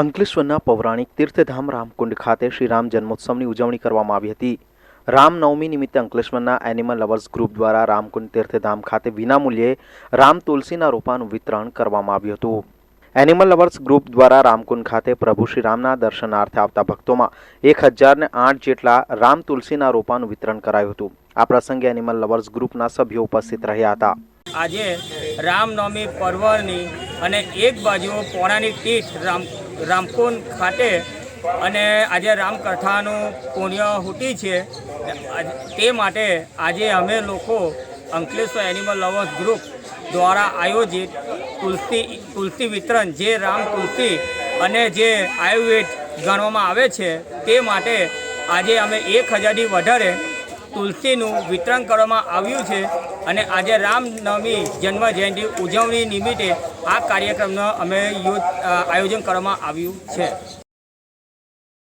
અંકલેશ્વરના પૌરાણિક તીર્થધામ રામકુંડ ખાતે શ્રી રામ જન્મોત્સવની ઉજવણી કરવામાં આવી હતી. રામનવમી નિમિત્તે અંકલેશ્વરના એનિમલ લવર્સ ગ્રુપ દ્વારા રામકુંડ તીર્થધામ ખાતે વિનામૂલ્યે રામ તુલસીના રોપાનું વિતરણ કરવામાં આવ્યું હતું. એનિમલ લવર્સ ગ્રુપ દ્વારા રામકુંડ ખાતે પ્રભુ શ્રી રામના દર્શનાર્થે આવતા ભક્તોમાં એક હજારને આઠ જેટલા રામ તુલસીના રોપાનું વિતરણ કરાયું હતું. આ પ્રસંગે એનિમલ લવર્સ ગ્રુપના સભ્યો ઉપસ્થિત રહ્યા હતા. આજે રામનવમી પર્વની અને એક બાજુ પૌરાણિક તીર્થ રામ રામકુંડ ખાતે અને આજે રામકથાનું પુણ્ય હુટી છે. તે માટે આજે અમે લોકો અંકલેશ્વર એનિમલ લવર્સ ગ્રુપ દ્વારા આયોજિત તુલસી તુલસી વિતરણ જે રામ તુલસી અને જે આયુર્વેદ ગણવામાં આવે છે તે માટે આજે અમે એક હજારથી વધારે તુલસીનું વિતરણ કરવામાં આવ્યું છે અને આજે રામનવમી જન્મ જયંતિ ઉજવણી નિમિત્તે આ કાર્યક્રમનું અમે યોજ- આયોજન કરવામાં આવ્યું છે.